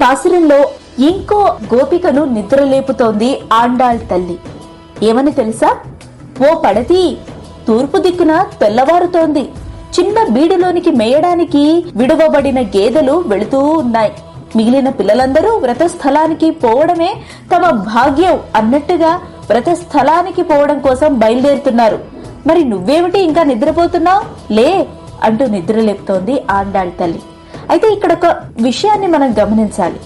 పాసురంలో ఇంకో గోపికను నిద్రలేపుతోంది ఆండాళ్ తల్లి. ఏమని తెలుసా? ఓ పడతి తూర్పు దిక్కున తెల్లవారుతోంది. చిన్న బీడులోనికి మేయడానికి విడువబడిన గేదెలు వెళుతూ ఉన్నాయి. మిగిలిన పిల్లలందరూ వ్రతస్థలానికి పోవడమే తమ భాగ్యం అన్నట్టుగా వ్రతస్థలానికి పోవడం కోసం బయలుదేరుతున్నారు. మరి నువ్వేమిటి ఇంకా నిద్రపోతున్నావు? లే అంటూ నిద్రలేపుతోంది ఆండాళ్ తల్లి. అయితే ఇక్కడ ఒక విషయాన్ని మనం గమనించాలి.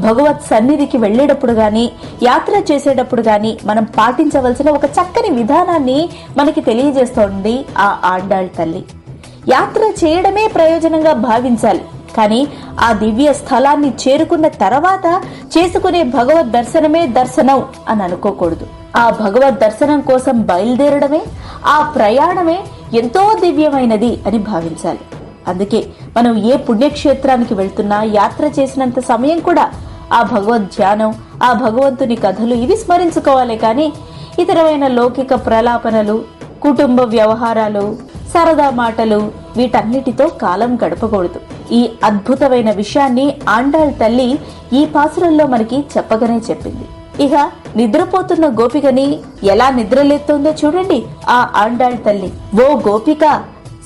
భగవత్ సన్నిధికి వెళ్ళేటప్పుడు గాని యాత్ర చేసేటప్పుడు గాని మనం పాటించవలసిన ఒక చక్కని విధానాన్ని మనకి తెలియజేస్తోంది ఆ ఆండాళ్ తల్లి. యాత్ర చేయడమే ప్రయోజనంగా భావించాలి. కానీ ఆ దివ్య స్థలాన్ని చేరుకున్న తర్వాత చేసుకునే భగవద్ దర్శనమే దర్శనం అని అనుకోకూడదు. ఆ భగవద్ దర్శనం కోసం బయలుదేరడమే ఆ ప్రయాణమే ఎంతో దివ్యమైనది అని భావించాలి. అందుకే మనం ఏ పుణ్యక్షేత్రానికి వెళ్తున్నా యాత్ర చేసినంత సమయం కూడా ఆ భగవద్ ధ్యానం ఆ భగవంతుని కథలు ఇవి స్మరించుకోవాలి కానీ ఇతరమైన లౌకిక ప్రలాపనలు కుటుంబ వ్యవహారాలు సరదా మాటలు వీటన్నిటితో కాలం గడపకూడదు. ఈ అద్భుతమైన విషయాన్ని ఆండాళ్ తల్లి ఈ పాసురంలో మనకి చెప్పగానే చెప్పింది. ఇక నిద్రపోతున్న గోపికని ఎలా నిద్రలేస్తుందో చూడండి ఆ ఆండాళ్ తల్లి. ఓ గోపిక!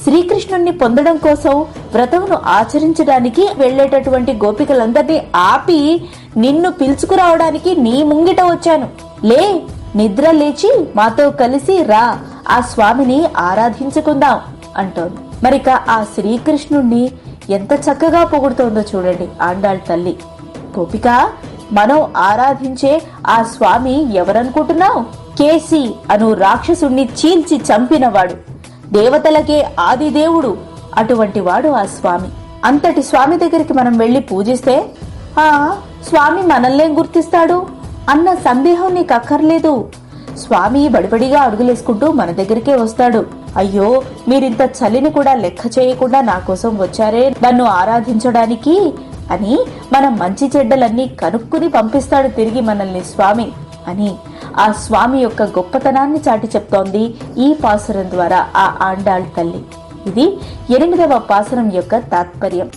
శ్రీకృష్ణుణ్ణి పొందడం కోసం వ్రతమును ఆచరించడానికి వెళ్ళేటటువంటి గోపికలందరినీ ఆపి నిన్ను పిలుచుకురావడానికి నీ ముంగిట వచ్చాను. లే నిద్ర లేచి మాతో కలిసి రా. ఆ స్వామిని ఆరాధించుకుందాం అంటోంది. మరిక ఆ శ్రీకృష్ణుణ్ణి ఎంత చక్కగా పొగుడుతోందో చూడండి ఆండాళ్ తల్లి. గోపిక మనం ఆరాధించే ఆ స్వామి ఎవరనుకుంటున్నావు? కేసి అను రాక్షసుణ్ణి చీల్చి చంపినవాడు. దేవతలకే ఆది దేవుడు. అటువంటి వాడు ఆ స్వామి. అంతటి స్వామి దగ్గరికి మనం వెళ్ళి పూజిస్తే ఆ స్వామి మనల్నేం గుర్తిస్తాడు. అన్న సందేహం నీకు అక్కర్లేదు. స్వామి బడిబడిగా అడుగులేసుకుంటూ మన దగ్గరికే వస్తాడు. అయ్యో మీరింత చలిని కూడా లెక్క చేయకుండా నా కోసం వచ్చారే. నన్ను ఆరాధించడానికి అని మన మంచి చెడ్డలన్నీ కనుక్కుని పంపిస్తాడు తిరిగి మనల్ని స్వామి అని. ఆ స్వామి యొక్క గొప్పతనాన్ని చాటి చెప్తోంది ఈ పాసురం ద్వారా ఆ ఆండాళ్ తల్లి. ఇది ఎనిమిదవ పాసురం యొక్క తాత్పర్యం.